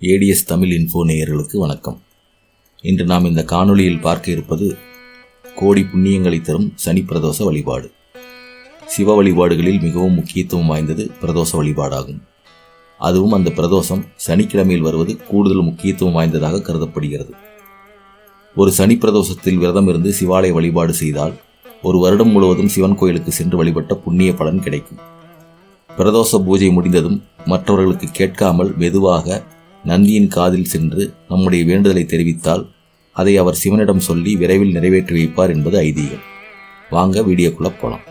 ADS Tamil info நேயர்களுக்கு வணக்கம். இன்று நாம் இந்த காணொளியில் பார்க்க இருப்பது கோடி புண்ணியங்களை தரும் சனி பிரதோஷ வழிபாடு. சிவ வழிபாடுகளில் மிகவும் முக்கியத்துவம் வாய்ந்தது பிரதோஷ வழிபாடாகும். அதுவும் அந்த பிரதோஷம் சனிக்கிழமையில் வருவது கூடுதல் முக்கியத்துவம் வாய்ந்ததாக கருதப்படுகிறது. ஒரு சனி பிரதோஷத்தில் விரதம் இருந்து சிவாலய வழிபாடு செய்தால் ஒரு வருடம் முழுவதும் சிவன் கோயிலுக்கு சென்று வழிபட்ட புண்ணிய பலன் கிடைக்கும். பிரதோஷ பூஜை முடிந்ததும் மற்றவர்களுக்கு கேட்காமல் மெதுவாக நந்தியின் காதில் சென்று நம்முடைய வேண்டுதலை தெரிவித்தால் அதை அவர் சிவனிடம் சொல்லி விரைவில் நிறைவேற்றி வைப்பார் என்பது ஐதீகம். வாங்க வீடியோக்குள்ள போலாம்.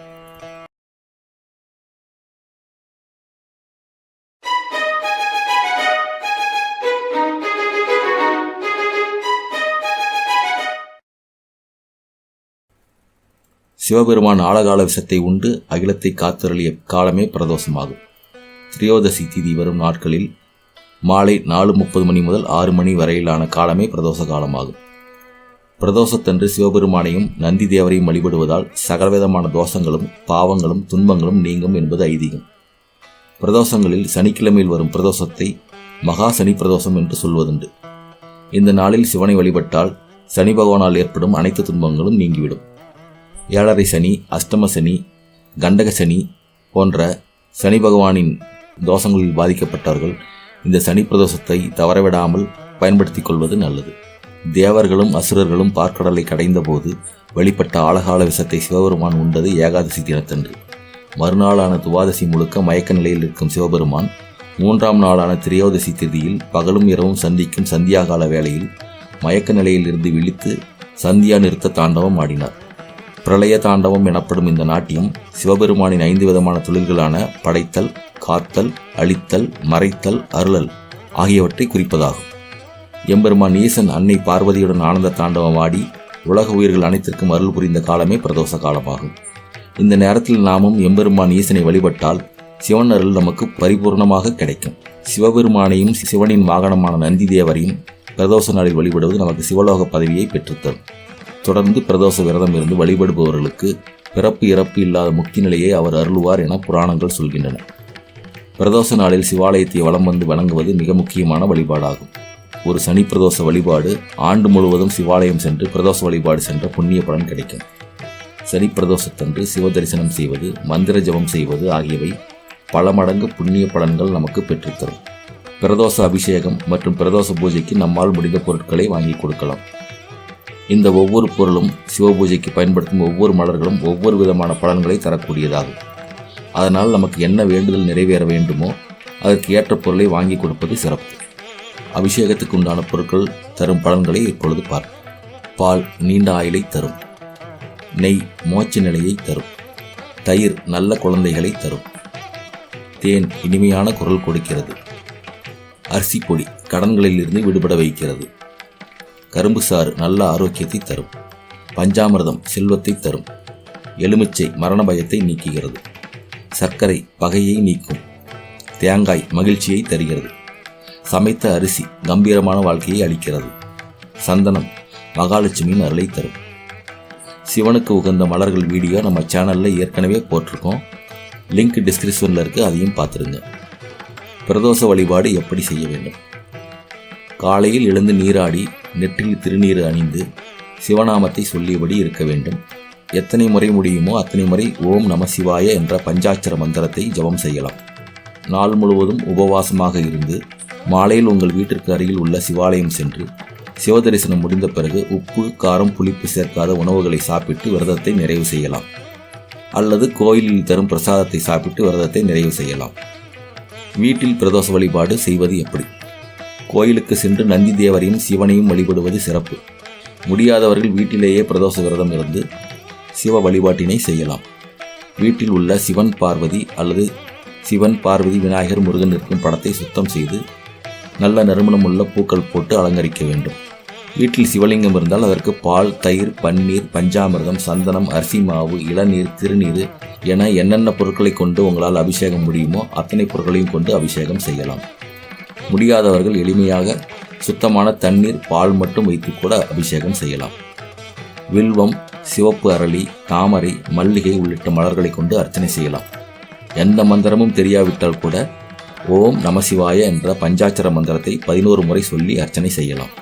சிவபெருமான் ஆழகால விஷத்தை உண்டு அகிலத்தை காத்தருளிய காலமே பிரதோஷமாகும். திரியோதசி திதி வரும் நாட்களில் மாலை நாலு முப்பது மணி முதல் ஆறு மணி வரையிலான காலமே பிரதோஷ காலமாகும். பிரதோஷத்தன்று சிவபெருமானையும் நந்தி தேவரையும் வழிபடுவதால் சகலவிதமான தோஷங்களும் பாவங்களும் துன்பங்களும் நீங்கும் என்பது ஐதீகம். பிரதோஷங்களில் சனிக்கிழமையில் வரும் பிரதோஷத்தை மகா சனி பிரதோஷம் என்று சொல்வதுண்டு. இந்த நாளில் சிவனை வழிபட்டால் சனி பகவானால் ஏற்படும் அனைத்து துன்பங்களும் நீங்கிவிடும். ஏழரை சனி அஷ்டம சனி கண்டக சனி போன்ற சனி பகவானின் தோஷங்களில் பாதிக்கப்பட்டவர்கள் இந்த சனி பிரதோஷத்தை தவறவிடாமல் பயன்படுத்திக் கொள்வது நல்லது. தேவர்களும் அசுரர்களும் பார்க்கடலை கடைந்தபோது வெளிப்பட்ட ஆழகால விஷத்தை சிவபெருமான் உண்டது ஏகாதசி தினத்தன்று. மறுநாளான துவாதசி முழுக்க மயக்க நிலையில் இருக்கும் சிவபெருமான் மூன்றாம் நாளான திரியோதசி திதியில் பகலும் இரவும் சந்திக்கும் சந்தியாகால வேளையில் மயக்க நிலையில் இருந்து விழித்து சந்தியா நிறுத்த தாண்டவம் ஆடினார். பிரளய தாண்டவம் எனப்படும் இந்த நாட்டியம் சிவபெருமானின் ஐந்து விதமான தொழில்களான படைத்தல் காத்தல் அழித்தல் மறைத்தல் அருளல் ஆகியவற்றை குறிப்பதாகும். எம்பெருமான் ஈசன் அன்னை பார்வதியுடன் ஆனந்த தாண்டவம் ஆடி உலக உயிர்கள் அனைத்திற்கும் அருள் புரிந்த காலமே பிரதோஷ காலமாகும். இந்த நேரத்தில் நாமும் எம்பெருமான் ஈசனை வழிபட்டால் சிவன் அருள் நமக்கு பரிபூர்ணமாக கிடைக்கும். சிவபெருமானையும் சிவனின் வாகனமான நந்தி தேவரையும் பிரதோஷ நாளில் வழிபடுவது நமக்கு சிவலோக பதவியை பெற்றுத்தரும். தொடர்ந்து பிரதோஷ விரதம் இருந்து வழிபடுபவர்களுக்கு பிறப்பு இறப்பு இல்லாத முக்தி நிலையை அவர் அருள்வார் என புராணங்கள் சொல்கின்றன. பிரதோஷ நாளில் சிவாலயத்தை வலம் வந்து வணங்குவது மிக முக்கியமான வழிபாடாகும். ஒரு சனி பிரதோஷ வழிபாடு ஆண்டு முழுவதும் சிவாலயம் சென்று பிரதோஷ வழிபாடு சென்ற புண்ணிய பலன் கிடைக்கும். சனி பிரதோஷத்தன்று சிவ தரிசனம் செய்வது மந்திர ஜபம் செய்வது ஆகியவை பல மடங்கு புண்ணிய பலன்கள் நமக்கு பெற்றுத்தரும் பிரதோஷ அபிஷேகம் மற்றும் பிரதோஷ பூஜைக்கு நம்மால் முடிந்த பொருட்களை வாங்கி கொடுக்கலாம். இந்த ஒவ்வொரு பொருளும் சிவ பூஜைக்கு பயன்படுத்தும் ஒவ்வொரு மலர்களும் ஒவ்வொரு விதமான பலன்களை தரக்கூடியதாகும். அதனால் நமக்கு என்ன வேண்டுதல் நிறைவேற வேண்டுமோ அதற்கு ஏற்ற பொருளை வாங்கி கொடுப்பது சிறப்பு. அபிஷேகத்துக்கு உண்டான பொருட்கள் தரும் பலன்களை இப்பொழுது பார். பால் நீண்ட ஆயுளை தரும். நெய் மோட்ச நிலையை தரும். தயிர் நல்ல குழந்தைகளை தரும். தேன் இனிமையான குரல் கொடுக்கிறது. அரிசி பொடி கடன்களில் இருந்து விடுபட வைக்கிறது. கரும்பு சாறு நல்ல ஆரோக்கியத்தை தரும். பஞ்சாமிர்தம் செல்வத்தை தரும். எலுமிச்சை மரண பயத்தை நீக்குகிறது. சர்க்கரை பகையை நீக்கும். தேங்காய் மகிழ்ச்சியை தருகிறது. சமைத்த அரிசி கம்பீரமான வாழ்க்கையை அளிக்கிறது. சந்தனம் மகாலட்சுமியின் அருளை தரும். சிவனுக்கு உகந்த மலர்கள் வீடியோ நம்ம சேனலில் ஏற்கனவே போட்டிருக்கோம். லிங்க் டிஸ்கிரிப்ஷனில் இருக்குது அதையும் பார்த்துருங்க. பிரதோஷ வழிபாடு எப்படி செய்ய வேண்டும்? காலையில் எழுந்து நீராடி நெற்றில் திருநீர் அணிந்து சிவநாமத்தை சொல்லியபடி இருக்க வேண்டும். எத்தனை முறை முடியுமோ அத்தனை முறை ஓம் நம சிவாய என்ற பஞ்சாட்சர மந்திரத்தை ஜபம் செய்யலாம். நாள் முழுவதும் உபவாசமாக இருந்து மாலையில் உங்கள் வீட்டிற்கு அருகில் உள்ள சிவாலயம் சென்று சிவதரிசனம் முடிந்த பிறகு உப்பு காரம் புளிப்பு சேர்க்காத உணவுகளை சாப்பிட்டு விரதத்தை நிறைவு செய்யலாம். அல்லது கோயிலில் தரும் பிரசாதத்தை சாப்பிட்டு விரதத்தை நிறைவு செய்யலாம். வீட்டில் பிரதோஷ வழிபாடு செய்வது எப்படி? கோயிலுக்கு சென்று நந்தி தேவரையும் சிவனையும் வழிபடுவது சிறப்பு. முடியாதவர்கள் வீட்டிலேயே பிரதோஷ விரதம் இருந்து சிவ வழிபாட்டினை செய்யலாம். வீட்டில் உள்ள சிவன் பார்வதி அல்லது சிவன் பார்வதி விநாயகர் முருகன் இருக்கும் படத்தை சுத்தம் செய்து நல்ல நறுமணம் உள்ள பூக்கள் போட்டு அலங்கரிக்க வேண்டும். வீட்டில் சிவலிங்கம் இருந்தால் அதற்கு பால் தயிர் பன்னீர் பஞ்சாமிர்தம் சந்தனம் அரிசி மாவு இளநீர் திருநீர் என என்னென்ன பொருட்களை கொண்டு உங்களால் அபிஷேகம் முடியுமோ அத்தனை பொருட்களையும் கொண்டு அபிஷேகம் செய்யலாம். முடியாதவர்கள் எளிமையாக சுத்தமான தண்ணீர் பால் மட்டும் வைத்து கூட அபிஷேகம் செய்யலாம். வில்வம் சிவப்பு அரளி தாமரை மல்லிகை உள்ளிட்ட மலர்களை கொண்டு அர்ச்சனை செய்யலாம். எந்த மந்திரமும் தெரியாவிட்டால் கூட ஓம் நமசிவாய என்ற பஞ்சாட்சர மந்திரத்தை பதினோரு முறை சொல்லி அர்ச்சனை செய்யலாம்.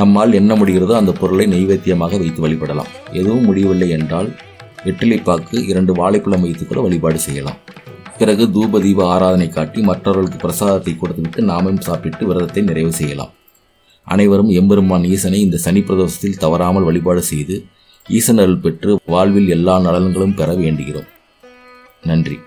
நம்மால் என்ன முடிகிறதோ அந்த பொருளை நெய்வேத்தியமாக வைத்து வழிபடலாம். எதுவும் முடியவில்லை என்றால் வெற்றிலைப்பாக்கு இரண்டு வாழைப்பழம் வைத்து கூட வழிபாடு செய்யலாம். பிறகு தூப தீப ஆராதனை காட்டி மற்றவர்களுக்கு பிரசாதத்தை கொடுத்துவிட்டு நாமும் சாப்பிட்டு விரதத்தை நிறைவு செய்யலாம். அனைவரும் எம்பெருமான் ஈசனை இந்த சனி பிரதோஷத்தில் தவறாமல் வழிபாடு செய்து ஈசன் அருள் பெற்று வாழ்வில் எல்லா நலன்களும் பெற வேண்டுகிறோம். நன்றி.